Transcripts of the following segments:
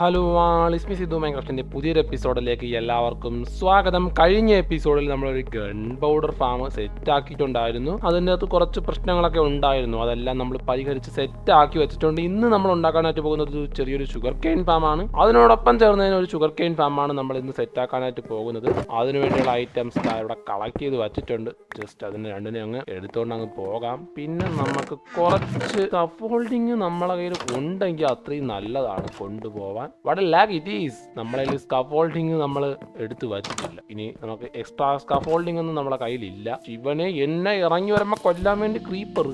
Hello ആളിസ്മി Sidhu മൈൻക്രാഫ്റ്റിന്റെ പുതിയൊരു എപ്പിസോഡിലേക്ക് എല്ലാവർക്കും സ്വാഗതം. കഴിഞ്ഞ എപ്പിസോഡിൽ നമ്മളൊരു ഗൺ പൗഡർ ഫാം സെറ്റ് ആക്കിയിട്ടുണ്ടായിരുന്നു അതിന്റെ അകത്ത് കുറച്ച് പ്രശ്നങ്ങളൊക്കെ ഉണ്ടായിരുന്നു. അതെല്ലാം നമ്മൾ പരിഹരിച്ച് സെറ്റ് ആക്കി വെച്ചിട്ടുണ്ട്. ഇന്ന് നമ്മൾ ഉണ്ടാക്കാനായിട്ട് പോകുന്നത് ചെറിയൊരു ഷുഗർ കെയിൻ ഫാമാണ് അതിനോടൊപ്പം ചേർന്നതിന് ഒരു ഷുഗർ കെയിൻ ഫാമാണ് നമ്മൾ ഇന്ന് സെറ്റ് ആക്കാനായിട്ട് പോകുന്നത് അതിനുവേണ്ടിയുള്ള ഐറ്റംസ് ഇവിടെ കളക്ട് ചെയ്ത് വെച്ചിട്ടുണ്ട്. ജസ്റ്റ് അതിന് രണ്ടിനെ അങ്ങ് എടുത്തുകൊണ്ട് അങ്ങ് പോകാം. പിന്നെ നമുക്ക് കുറച്ച് ഹോൾഡിങ് നമ്മളെ കയ്യിൽ ഉണ്ടെങ്കിൽ അത്രയും നല്ലതാണ് കൊണ്ടുപോവാൻ വട ലാഗ് ഇറ്റ് ഈസ് നമ്മളെ സ്കഫോൾഡിങ് നമ്മൾ എടുത്തു വച്ചിട്ടില്ല. ഇനി നമുക്ക് എക്സ്ട്രാ സ്കഫോൾഡിംഗ് ഒന്നും നമ്മളെ കയ്യിലില്ല. ഇവനെ എന്നെ ഇറങ്ങി വരുമ്പോൾ കൊല്ലാൻ വേണ്ടി ക്രീപ്പർ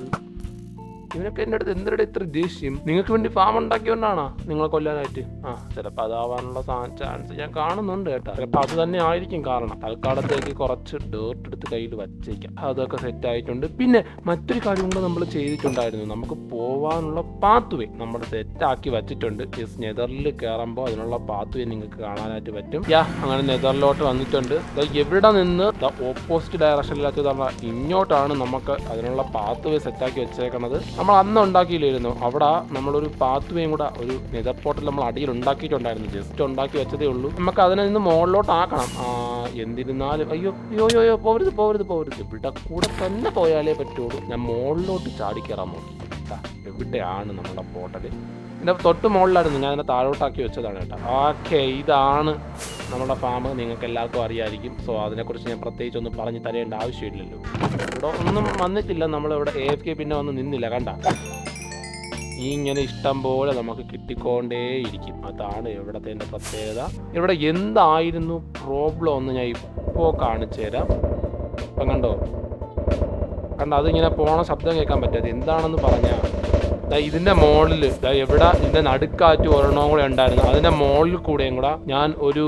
ഇവനൊക്കെ എന്റെ അടുത്ത് എന്തിനടെ ഇത്ര ദേഷ്യം? നിങ്ങൾക്ക് വേണ്ടി ഫാം ഉണ്ടാക്കിയോണ്ടാണോ നിങ്ങളെ കൊല്ലാനായിട്ട്? ആ ചിലപ്പോൾ അതാവാനുള്ള ചാൻസ് ഞാൻ കാണുന്നുണ്ട് കേട്ടോ. ചിലപ്പോൾ അത് തന്നെ ആയിരിക്കും കാരണം. തൽക്കാലത്തേക്ക് കുറച്ച് ഡേർട്ട് എടുത്ത് കയ്യിൽ വച്ചേക്കാം. അതൊക്കെ സെറ്റ് ആയിട്ടുണ്ട്. പിന്നെ മറ്റൊരു കാര്യം കൂടെ നമ്മൾ ചെയ്തിട്ടുണ്ടായിരുന്നു. നമുക്ക് പോവാനുള്ള പാത്ത് വേ നമ്മൾ സെറ്റ് ആക്കി വെച്ചിട്ടുണ്ട്. യെസ് നെതറിൽ കയറുമ്പോൾ അതിനുള്ള പാത്ത് വേ നിങ്ങൾക്ക് കാണാനായിട്ട് പറ്റും. യാ അങ്ങനെ നെതറിലോട്ട് വന്നിട്ടുണ്ട്. എവിടെ നിന്ന്? ഓപ്പോസിറ്റ് ഡയറക്ഷനിലാക്കി തന്ന ഇങ്ങോട്ടാണ് നമുക്ക് അതിനുള്ള പാത്ത് വേ സെറ്റാക്കി വെച്ചേക്കണത്. നമ്മൾ അന്ന് ഉണ്ടാക്കിയില്ലായിരുന്നു അവിടെ നമ്മളൊരു പാത്ത് വേയും കൂടെ ഒരു നെതർ പോർട്ടൽ നമ്മൾ അടിയിൽ ഉണ്ടാക്കിയിട്ടുണ്ടായിരുന്നു. ജസ്റ്റ് ഉണ്ടാക്കി വെച്ചതേ ഉള്ളൂ. നമുക്ക് അതിനെ നിന്ന് മുകളിലോട്ട് ആക്കണം. എന്തിരുന്നാലും അയ്യോ അയ്യോ അയ്യോ, പോവരുത് പോവരുത് പോവരുത്. ഇവിടെ കൂടെ തന്നെ പോയാലേ പറ്റുള്ളൂ. ഞാൻ മുകളിലോട്ട് ചാടിക്കയറാൻ നോക്കി. എവിടെയാണ് നമ്മുടെ പോർട്ടൽ എന്റെ തൊട്ട് മുകളിലായിരുന്നു. ഞാൻ അതിനെ താഴോട്ടാക്കി വെച്ചതാണ് കേട്ടോ. ഓക്കെ ഇതാണ് നമ്മുടെ ഫാം. നിങ്ങൾക്ക് എല്ലാവർക്കും അറിയായിരിക്കും. സോ അതിനെക്കുറിച്ച് ഞാൻ പ്രത്യേകിച്ച് ഒന്നും പറഞ്ഞു തരേണ്ട ആവശ്യമില്ലല്ലോ. ഇവിടെ ഒന്നും വന്നിട്ടില്ല. നമ്മളിവിടെ എ എഫ് കെ പിന്നെ വന്ന് നിന്നില്ല. കണ്ട? ഇങ്ങനെ ഇഷ്ടം പോലെ നമുക്ക് കിട്ടിക്കൊണ്ടേയിരിക്കും. അതാണ് ഇവിടത്തെ പ്രത്യേകത. ഇവിടെ എന്തായിരുന്നു പ്രോബ്ലം എന്ന് ഞാൻ ഇപ്പോൾ കാണിച്ചു തരാം. ഇപ്പം കണ്ടോ? കണ്ട അതിങ്ങനെ പോണ ശബ്ദം കേൾക്കാൻ പറ്റാതെ എന്താണെന്ന് പറഞ്ഞാൽ ഇതിന്റെ മോളിൽ എവിടെ ഇതിന്റെ നടുക്കാറ്റ് ഒരെണ്ണം കൂടെ ഉണ്ടായിരുന്നു. അതിന്റെ മോളിൽ കൂടെയും കൂടെ ഞാൻ ഒരു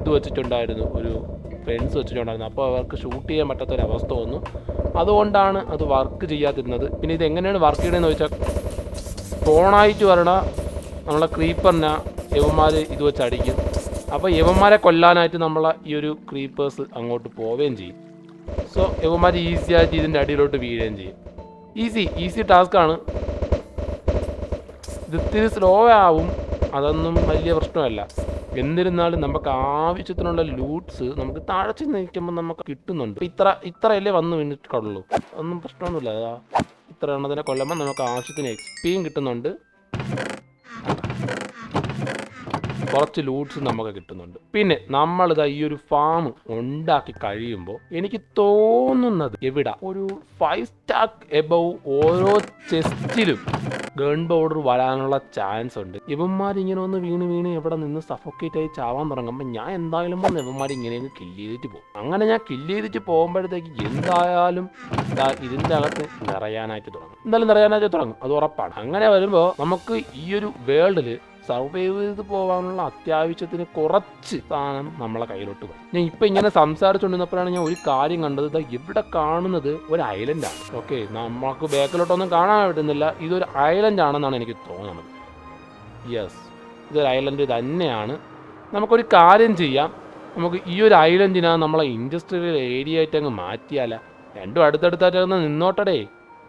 ഇത് വെച്ചിട്ടുണ്ടായിരുന്നു. ഒരു ഫെൻസ് വെച്ചിട്ടുണ്ടായിരുന്നു. അപ്പോൾ അവർക്ക് ഷൂട്ട് ചെയ്യാൻ പറ്റാത്ത ഒരു അവസ്ഥ വന്നു. അതുകൊണ്ടാണ് അത് വർക്ക് ചെയ്യാതിരുന്നത്. പിന്നെ ഇത് എങ്ങനെയാണ് വർക്ക് ചെയ്യണമെന്ന് ചോദിച്ചാൽ ഫോണായിട്ട് വരണ നമ്മളെ ക്രീപ്പറിനെ യവന്മാർ ഇത് വെച്ച് അടിക്കും. അപ്പോൾ യവന്മാരെ കൊല്ലാനായിട്ട് നമ്മളെ ഈ ഒരു ക്രീപ്പേഴ്സ് അങ്ങോട്ട് പോവുകയും ചെയ്യും. സോ യവന്മാർ ഈസി ആയിട്ട് ഇതിന്റെ അടിയിലോട്ട് വീഴുകയും ചെയ്യും. ഈസി ഈസി ടാസ്ക്കാണ് ഇത് ഇത്തിരി സ്ലോ ആവും. അതൊന്നും വലിയ പ്രശ്നമല്ല. എന്നിരുന്നാലും നമുക്ക് ആവശ്യത്തിനുള്ള ലൂട്ട്സ് നമുക്ക് താഴെ ചെന്ന് നിൽക്കുമ്പോൾ നമുക്ക് കിട്ടുന്നുണ്ട്. ഇത്ര ഇത്രയല്ലേ വന്ന് വീണിട്ടുള്ളൂ ഒന്നും പ്രശ്നമൊന്നുമില്ല. ഇത്ര എണ്ണത്തിനെ കൊല്ലുമ്പോൾ നമുക്ക് ആവശ്യത്തിന് എക്സ്പിയും കിട്ടുന്നുണ്ട്. കുറച്ച് ലൂട്ട്സ് നമുക്ക് കിട്ടുന്നുണ്ട്. പിന്നെ നമ്മൾ ഇതാ ഈ ഒരു ഫാം ഉണ്ടാക്കി കഴിയുമ്പോൾ എനിക്ക് തോന്നുന്നത് എവിടെ? ഒരു ഫൈവ് സ്റ്റാർ എബവ് ഓരോ ചെസ്റ്റിലും ഗൺ പൗഡർ വരാനുള്ള ചാൻസ് ഉണ്ട്. ഇവന്മാർ ഇങ്ങനെ ഒന്ന് വീണ് വീണ് ഇവിടെ നിന്ന് സഫോക്കേറ്റ് ആയി ചാവാൻ തുടങ്ങുമ്പോൾ ഞാൻ എന്തായാലും വന്ന് ഇവന്മാർ ഇങ്ങനെ കില്ല് ചെയ്തിട്ട് പോകും. അങ്ങനെ ഞാൻ കില്ല് ചെയ്തിട്ട് പോകുമ്പോഴത്തേക്ക് എന്തായാലും ഇതിന്റെ അകത്ത് നിറയാനായിട്ട് തുടങ്ങും. എന്തായാലും നിറയാനായിട്ട് തുടങ്ങും. അത് ഉറപ്പാണ്. അങ്ങനെ വരുമ്പോൾ നമുക്ക് ഈ ഒരു വേൾഡിൽ സർവൈവ് ചെയ്ത് പോകാനുള്ള അത്യാവശ്യത്തിന് കുറച്ച് സാധനം നമ്മളെ കയ്യിലോട്ട് വരും. ഞാൻ ഇപ്പം ഇങ്ങനെ സംസാരിച്ചുകൊണ്ടിരുന്നപ്പോഴാണ് ഞാൻ ഒരു കാര്യം കണ്ടത്. ഇതാ ഇവിടെ കാണുന്നത് ഒരു ഐലൻഡാണ് ഓക്കെ നമുക്ക് ബാക്കിലോട്ടൊന്നും കാണാൻ പറ്റുന്നില്ല. ഇതൊരു ഐലൻഡ് ആണെന്നാണ് എനിക്ക് തോന്നുന്നത്. യെസ് ഇതൊരു ഐലൻഡ് തന്നെയാണ്. നമുക്കൊരു കാര്യം ചെയ്യാം. നമുക്ക് ഈ ഒരു ഐലൻഡിനെ നമ്മളെ ഇൻഡസ്ട്രിയൽ ഏരിയ ആയിട്ട് അങ്ങ് മാറ്റിയാല. രണ്ടും അടുത്തടുത്തായിട്ട് നിന്നോട്ടടേ.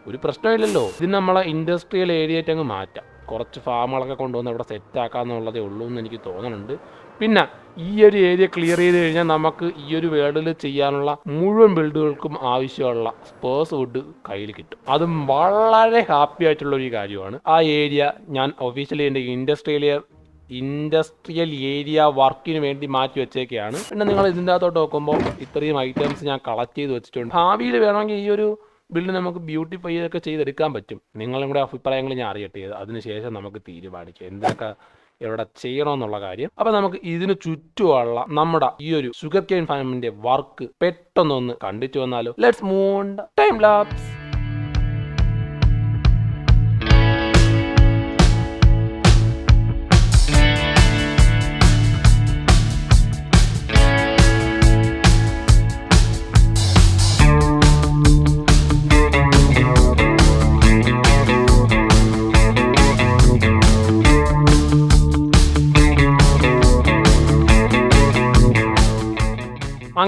ഒരു പ്രശ്നമില്ലല്ലോ. ഇത് നമ്മളെ ഇൻഡസ്ട്രിയൽ ഏരിയ ആയിട്ട് അങ്ങ് മാറ്റാം. കുറച്ച് ഫാമുകളൊക്കെ കൊണ്ടുവന്ന് ഇവിടെ സെറ്റ് ആക്കാന്നുള്ളതേ ഉള്ളൂ എന്ന് എനിക്ക് തോന്നുന്നുണ്ട് പിന്നെ ഈ ഒരു ഏരിയ ക്ലിയർ ചെയ്ത് കഴിഞ്ഞാൽ നമുക്ക് ഈ ഒരു വേൾഡിൽ ചെയ്യാനുള്ള മുഴുവൻ ബിൽഡുകൾക്കും ആവശ്യമുള്ള സ്പേഴ്സ് വുഡ് കയ്യിൽ കിട്ടും. അതും വളരെ ഹാപ്പി ആയിട്ടുള്ള ഒരു കാര്യമാണ്. ആ ഏരിയ ഞാൻ ഒഫീഷ്യലി എന്റെ ഇൻഡസ്ട്രിയലിയർ ഇൻഡസ്ട്രിയൽ ഏരിയ വർക്കിന് വേണ്ടി മാറ്റി വെച്ചേക്കെയാണ്. പിന്നെ നിങ്ങൾ ഇതിന്റെ അകത്തോട്ട് നോക്കുമ്പോൾ ഇത്രയും ഐറ്റംസ് ഞാൻ കളക്ട് ചെയ്ത് വെച്ചിട്ടുണ്ട്. ഭാവിയിൽ വേണമെങ്കിൽ ഈ ഒരു ബിൽഡ് നമുക്ക് ബ്യൂട്ടിഫൈ ഒക്കെ ചെയ്തെടുക്കാൻ പറ്റും. നിങ്ങളും കൂടെ അഭിപ്രായങ്ങൾ ഞാൻ അറിയട്ടെ. അതിനുശേഷം നമുക്ക് തീരുമാനിക്കാം. എന്തൊക്കെ എവിടെ ചെയ്യണമെന്നുള്ള കാര്യം. അപ്പൊ നമുക്ക് ഇതിന് ചുറ്റുമുള്ള നമ്മുടെ ഈ ഒരു ഷുഗർ കെയിൻ ഫാമിന്റെ വർക്ക് പെട്ടെന്നൊന്ന് കണ്ടിട്ട് വന്നാലോ. ലെറ്റ്സ് മൂവ് ടൈം ലാപ്സ്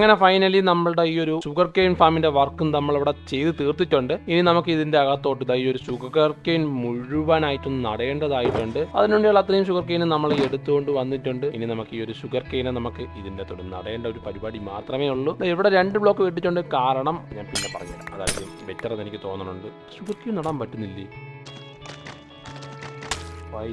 അങ്ങനെ ഫൈനലി നമ്മളുടെ ഈ ഒരു ഷുഗർ കെയിൻ ഫാമിന്റെ വർക്കും നമ്മളിവിടെ ചെയ്ത് തീർത്തിട്ടുണ്ട്. ഇനി നമുക്ക് ഇതിന്റെ അകത്തോട്ട് ഈ ഒരു ഷുഗർ കെയിൻ മുഴുവനായിട്ടും നടേണ്ടതായിട്ടുണ്ട്. അതിനുവേണ്ടിയുള്ള അത്രയും ഷുഗർ കെയിൻ നമ്മൾ എടുത്തുകൊണ്ട് വന്നിട്ടുണ്ട്. ഇനി നമുക്ക് ഈ ഒരു ഷുഗർ കെയിനെ നമുക്ക് ഇതിന്റെ തുടർന്ന് നടേണ്ട ഒരു പരിപാടി മാത്രമേ ഉള്ളൂ. ഇവിടെ രണ്ട് ബ്ലോക്ക് വിട്ടിട്ടുണ്ട് കാരണം ഞാൻ പിന്നെ പറഞ്ഞുതരാം. അതായത് ബെറ്റർ എന്ന് എനിക്ക് തോന്നുന്നുണ്ട് ഷുഗർ കെയിൻ നടാൻ പറ്റുന്നില്ലേ? Why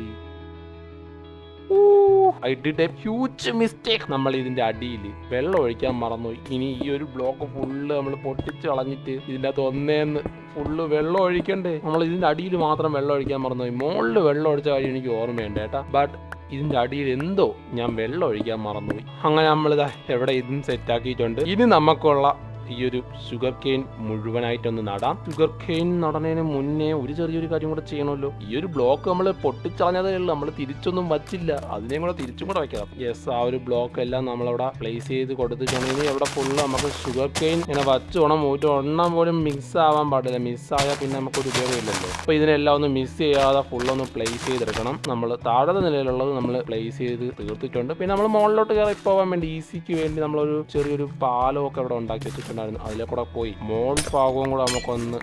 I did a huge mistake നമ്മൾ ഇതിന്റെ അടിയിൽ. വെള്ളം ഒഴിക്കാൻ മറന്നു ഇനി ഈ ഒരു ബ്ലോക്ക് ഫുള്ള് നമ്മൾ പൊട്ടിച്ച് കളഞ്ഞിട്ട് ഇതിന്റെ അകത്ത് ഒന്നേന്ന് ഫുള്ള് വെള്ളം ഒഴിക്കണ്ടേ? നമ്മൾ ഇതിന്റെ അടിയിൽ മാത്രം വെള്ളം ഒഴിക്കാൻ മറന്നുപോയി. മുകളിൽ വെള്ളം ഒഴിച്ച കാര്യം എനിക്ക് ഓർമ്മയുണ്ട് കേട്ടാ. ബട്ട് ഇതിന്റെ അടിയിൽ എന്തോ ഞാൻ വെള്ളം ഒഴിക്കാൻ മറന്നുപോയി. അങ്ങനെ നമ്മളിതാ എവിടെ ഇതും സെറ്റാക്കിയിട്ടുണ്ട് ഇനി നമുക്കുള്ള ഈ ഒരു ഷുഗർ കെയിൻ മുഴുവനായിട്ടൊന്ന് നടാം. ഷുഗർ കെയിൻ നടന്നതിന് മുന്നേ ഒരു ചെറിയൊരു കാര്യം കൂടെ ചെയ്യണമല്ലോ. ഈ ഒരു ബ്ലോക്ക് നമ്മൾ പൊട്ടിച്ചളഞ്ഞതേ ഉള്ളൂ. നമ്മൾ തിരിച്ചൊന്നും വച്ചില്ല. അതിനെയും കൂടെ തിരിച്ചും കൂടെ വയ്ക്കാം യെസ് ആ ഒരു ബ്ലോക്ക് എല്ലാം നമ്മളവിടെ പ്ലേസ് ചെയ്ത് കൊടുത്തിട്ടുണ്ടെങ്കിൽ അവിടെ ഫുള്ള് നമുക്ക് ഷുഗർ കെയിൻ ഇങ്ങനെ വച്ചോണം ഒരു എണ്ണം പോലും മിക്സ് ആവാൻ പാടില്ല. മിസ് ആയാൽ പിന്നെ നമുക്കൊരു ഉപയോഗമില്ലല്ലോ അപ്പോൾ ഇതിനെല്ലാം ഒന്ന് മിസ് ചെയ്യാതെ ഫുള്ളൊന്ന് പ്ലേസ് ചെയ്തെടുക്കണം. നമ്മൾ താഴത്തെ നിലയിലുള്ളത് നമ്മൾ പ്ലേസ് ചെയ്ത് തീർത്തിട്ടുണ്ട്. പിന്നെ നമ്മൾ മുകളിലോട്ട് കയറി പോകാൻ വേണ്ടി ഈസിക്ക് വേണ്ടി നമ്മളൊരു ചെറിയൊരു പാലമൊക്കെ അവിടെ ഉണ്ടാക്കി വെച്ചിട്ടുണ്ടായിരുന്നു അതിലെ കൂടെ പോയി. മോൾ ഭാഗവും കൂടെ നമുക്കൊന്ന്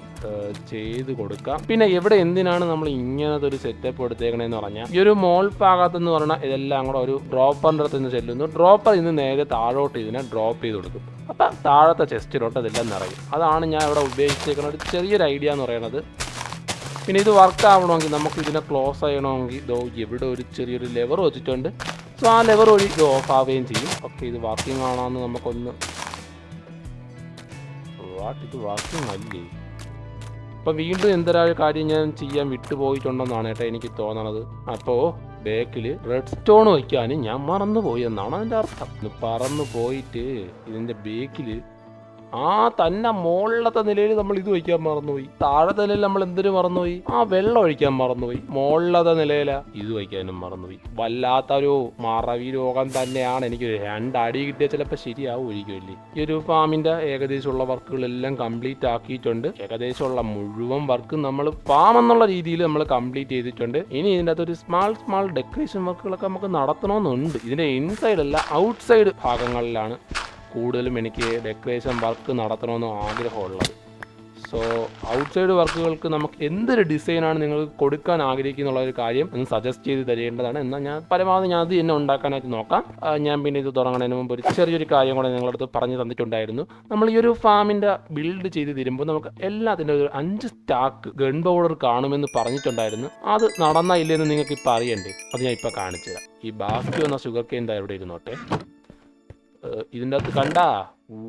ചെയ്ത് കൊടുക്കാം. പിന്നെ എവിടെ എന്തിനാണ് നമ്മൾ ഇങ്ങനത്തെ ഒരു സെറ്റപ്പ് എടുത്തേക്കണേന്ന് പറഞ്ഞാൽ ഈ ഒരു മോൾ പാകത്ത് എന്ന് പറഞ്ഞാൽ ഇതെല്ലാം കൂടെ ഒരു ഡ്രോപ്പറിന്റെ അടുത്ത് നിന്ന് ചെല്ലുന്നു. ഡ്രോപ്പർ ഇന്ന് നേരെ താഴോട്ട് ഇതിനെ ഡ്രോപ്പ് ചെയ്ത് കൊടുക്കും. അപ്പം താഴത്തെ ചെസ്റ്റിലോട്ട് അതെല്ലാം നിറയും. അതാണ് ഞാൻ ഇവിടെ ഉദ്ദേശിച്ചേക്കുന്ന ഒരു ചെറിയൊരു ഐഡിയ എന്ന് പറയുന്നത്. പിന്നെ ഇത് വർക്ക് ആവണമെങ്കിൽ നമുക്ക് ഇതിനെ ക്ലോസ് ചെയ്യണമെങ്കിൽ ഇതോ ഇവിടെ ഒരു ചെറിയൊരു ലെവർ വെച്ചിട്ടുണ്ട്. സോ ആ ലെവർ വഴി ഇത് ഓഫ് ആവുകയും ചെയ്യും. ഓക്കെ ഇത് വർക്കിംഗ് ആണോ എന്ന് നമുക്കൊന്ന് വാട്ട് ഇത് വർക്കിംഗ് അല്ലേ വീണ്ടും എന്തൊരാ കാര്യം ഞാൻ ചെയ്യാൻ വിട്ടുപോയിട്ടുണ്ടെന്നാണ് ഏട്ടാ എനിക്ക് തോന്നണത്. അപ്പോൾ ബാക്കിൽ റെഡ് സ്റ്റോൺ വയ്ക്കാനും ഞാൻ മറന്നുപോയി എന്നാണ് അതിന്റെ അർത്ഥം. പറന്നു പോയിട്ട് ഇതിന്റെ ബേക്കിൽ ആ തന്നെ മുകളിലത്തെ നിലയിൽ നമ്മൾ ഇത് വയ്ക്കാൻ മറന്നുപോയി. താഴത്തെ നിലയിൽ നമ്മൾ എന്തിനു മറന്നുപോയി? ആ വെള്ളം ഒഴിക്കാൻ മറന്നുപോയി. മുകളിലത്തെ നിലയില ഇത് വയ്ക്കാനും മറന്നുപോയി. വല്ലാത്തൊരു മറവി രോഗം തന്നെയാണ്. എനിക്ക് രണ്ടടി കിട്ടിയ ചിലപ്പോൾ ശരിയാവുമായിരിക്കുമല്ലേ ഈ ഒരു ഫാമിന്റെ ഏകദേശമുള്ള വർക്കുകളെല്ലാം കംപ്ലീറ്റ് ആക്കിയിട്ടുണ്ട്. ഏകദേശമുള്ള മുഴുവൻ വർക്ക് നമ്മൾ ഫാം എന്നുള്ള രീതിയിൽ നമ്മൾ കംപ്ലീറ്റ് ചെയ്തിട്ടുണ്ട്. ഇനി ഇതിന്റെ ഒരു സ്മാൾ സ്മാൾ ഡെക്കറേഷൻ വർക്കുകളൊക്കെ നമുക്ക് നടത്തണമെന്നുണ്ട്. ഇതിന്റെ ഇൻസൈഡ് അല്ല ഔട്ട്സൈഡ് ഭാഗങ്ങളിലാണ്. കൂടുതലും എനിക്ക് ഡെക്കറേഷൻ വർക്ക് നടത്തണമെന്ന് ആഗ്രഹമുള്ളത്. സോ ഔട്ട്സൈഡ് വർക്കുകൾക്ക് നമുക്ക് എന്തൊരു ഡിസൈനാണ് നിങ്ങൾ കൊടുക്കാൻ ആഗ്രഹിക്കുന്നുള്ള ഒരു കാര്യം ഒന്ന് സജസ്റ്റ് ചെയ്ത് തരേണ്ടതാണ്. എന്നാൽ ഞാൻ പരമാവധി ഞാൻ അത് എന്നെ ഉണ്ടാക്കാനായിട്ട് നോക്കാം. ഞാൻ പിന്നെ ഇത് തുടങ്ങുന്നതിന് മുമ്പ് ഒരു ചെറിയൊരു കാര്യം കൂടെ നിങ്ങളടുത്ത് പറഞ്ഞു തന്നിട്ടുണ്ടായിരുന്നു. നമ്മൾ ഈ ഒരു ഫാമിന്റെ ബിൽഡ് ചെയ്ത് തരുമ്പോൾ നമുക്ക് എല്ലാത്തിന്റെ ഒരു അഞ്ച് സ്റ്റാക്ക് ഗൺ പൗഡർ കാണുമെന്ന് പറഞ്ഞിട്ടുണ്ടായിരുന്നു. അത് നടന്നില്ലെന്ന് നിങ്ങൾക്ക് ഇപ്പോൾ അറിയണ്ടേ? അത് ഞാൻ ഇപ്പോൾ കാണിച്ചു തരാം ഈ ബാക്കി വന്ന ഷുഗർ കെയിൻ അവിടെ ഇരുന്നോട്ടെ? ഇതിന്റെ അകത്ത് കണ്ട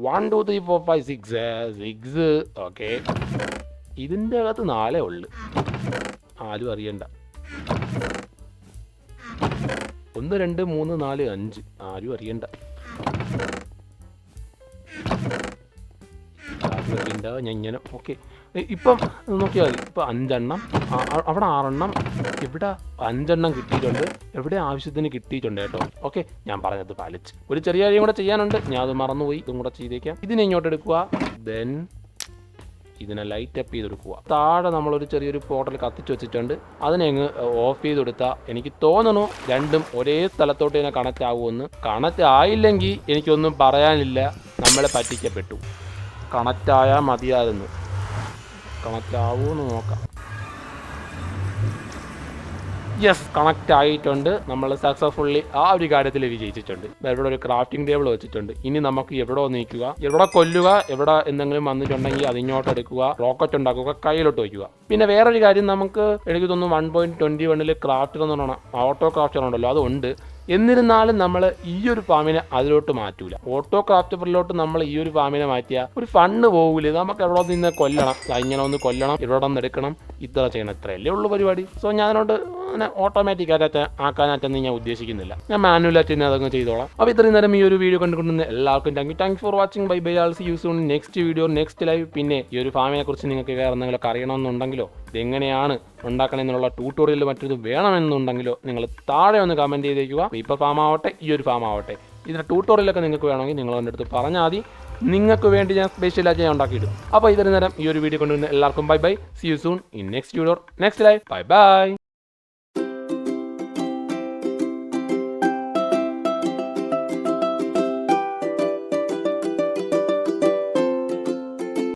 one two three four five six six okay ഇതിന്റെ അകത്ത് നാലേ ഉള്ളു. ആരും അറിയണ്ട. ഒന്ന് രണ്ട് മൂന്ന് നാല് അഞ്ച്. ആരും അറിയണ്ട. ആരും ഓക്കെ ഇപ്പം നോക്കിയാൽ മതി ഇപ്പം അഞ്ചെണ്ണം. അവിടെ ആറെണ്ണം. ഇവിടെ അഞ്ചെണ്ണം കിട്ടിയിട്ടുണ്ട് എവിടെ ആവശ്യത്തിന് കിട്ടിയിട്ടുണ്ട് കേട്ടോ. ഓക്കെ ഞാൻ പറഞ്ഞത് പാലിച്ച്. ഒരു ചെറിയ കാര്യം കൂടെ ചെയ്യാനുണ്ട് ഞാൻ അത് മറന്നുപോയി ഇതും കൂടെ ചെയ്തേക്കാം. ഇതിനെ ഇങ്ങോട്ട് എടുക്കുക ദെൻ ഇതിനെ ലൈറ്റ് അപ്പ് ചെയ്തെടുക്കുക താഴെ നമ്മളൊരു ചെറിയൊരു പോർട്ടൽ കത്തിച്ച് വെച്ചിട്ടുണ്ട് അതിനെ അങ്ങ് ഓഫ് ചെയ്ത് കൊടുത്താൽ എനിക്ക് തോന്നണു രണ്ടും ഒരേ സ്ഥലത്തോട്ട് തന്നെ കണക്റ്റ് ആകുമെന്ന് കണക്റ്റ് ആയില്ലെങ്കിൽ എനിക്കൊന്നും പറയാനില്ല നമ്മളെ പറ്റിക്കപ്പെട്ടു. കണക്റ്റായാൽ മതിയായിരുന്നു. കണക്റ്റ് ആവുമെന്ന് നോക്കാം. യെസ് കണക്ട് ആയിട്ടുണ്ട്. നമ്മൾ സക്സസ്ഫുള്ളി ആ ഒരു കാര്യത്തിൽ വിജയിച്ചിട്ടുണ്ട്. ഇവിടെ ഒരു ക്രാഫ്റ്റിംഗ് ടേബിൾ വെച്ചിട്ടുണ്ട്. ഇനി നമുക്ക് എവിടെ നീക്കുക? എവിടെ കൊല്ലുക? എവിടെ എന്തെങ്കിലും വന്നിട്ടുണ്ടെങ്കിൽ അതിങ്ങോട്ട് എടുക്കുക. റോക്കറ്റ് ഉണ്ടാക്കുക. കയ്യിലോട്ട് വയ്ക്കുക. പിന്നെ വേറൊരു കാര്യം നമുക്ക് എനിക്ക് തോന്നുന്നു വൺ പോയിന്റ് ട്വന്റി വണ്ണിൽ ക്രാഫ്റ്റ് എന്ന് പറഞ്ഞാൽ ഓട്ടോ ക്രാഫ്റ്റർ ഉണ്ടല്ലോ അതുണ്ട്. എന്നിരുന്നാലും നമ്മൾ ഈ ഒരു ഫാമിനെ അതിലോട്ട് മാറ്റൂല. ഓട്ടോ ക്രാഫ്റ്ററിലോട്ട് നമ്മൾ ഈ ഒരു ഫാമിനെ മാറ്റിയാൽ ഒരു ഫണ്ട് പോകൂല നമുക്ക് എവിടെ നിന്ന് കൊല്ലണം? ഇങ്ങനെ ഒന്ന് കൊല്ലണം ഇവിടെ നിന്ന് എടുക്കണം. ഇത്ര ചെയ്യണം. ഇത്രയല്ലേ ഉള്ളൂ പരിപാടി. സോ ഞാൻ അതിനോട് അങ്ങനെ ഓട്ടോമാറ്റിക് ആയിട്ട് ആക്കാനായിട്ടൊന്നും ഞാൻ ഉദ്ദേശിക്കുന്നില്ല. ഞാൻ മാനുവലായിട്ട് തന്നെ അതങ്ങ് ചെയ്തോളാം. അപ്പോൾ ഇത്രയും നേരം ഈ ഒരു വീഡിയോ കണ്ടുകൊണ്ടിരുന്ന എല്ലാവർക്കും thank you thanks for watching bye bye all's use on next video next live പിന്നെ ഈ ഒരു ഫാമിനെ കുറിച്ച് നിങ്ങൾക്ക് വേറെ എന്തെങ്കിലുമൊക്കെ അറിയണമെന്നുണ്ടെങ്കിലോ ഇതെങ്ങനെയാണ് ഉണ്ടാക്കണമെന്നുള്ള ട്യൂട്ടോറിയൽ മറ്റൊരു വേണമെന്നുണ്ടെങ്കിലോ നിങ്ങൾ താഴെ ഒന്ന് കമന്റ് ചെയ്തേക്കുക. ഇപ്പോൾ ഫാം ആവട്ടെ ഈ ഒരു ഫാം ആവട്ടെ. ഇതിന്റെ ട്യൂട്ടോറിയലൊക്കെ നിങ്ങൾക്ക് വേണമെങ്കിൽ നിങ്ങൾ എന്റെ അടുത്ത് പറഞ്ഞാൽ മതി. നിങ്ങൾക്ക് വേണ്ടി ഞാൻ സ്പെഷ്യലായിട്ട് ഞാൻ ഉണ്ടാക്കിയിടും. അപ്പോൾ ഇതിന് നേരം ഈ ഒരു വീഡിയോ കൊണ്ടുവരുന്ന എല്ലാവർക്കും bye bye see you soon in next video next live bye bye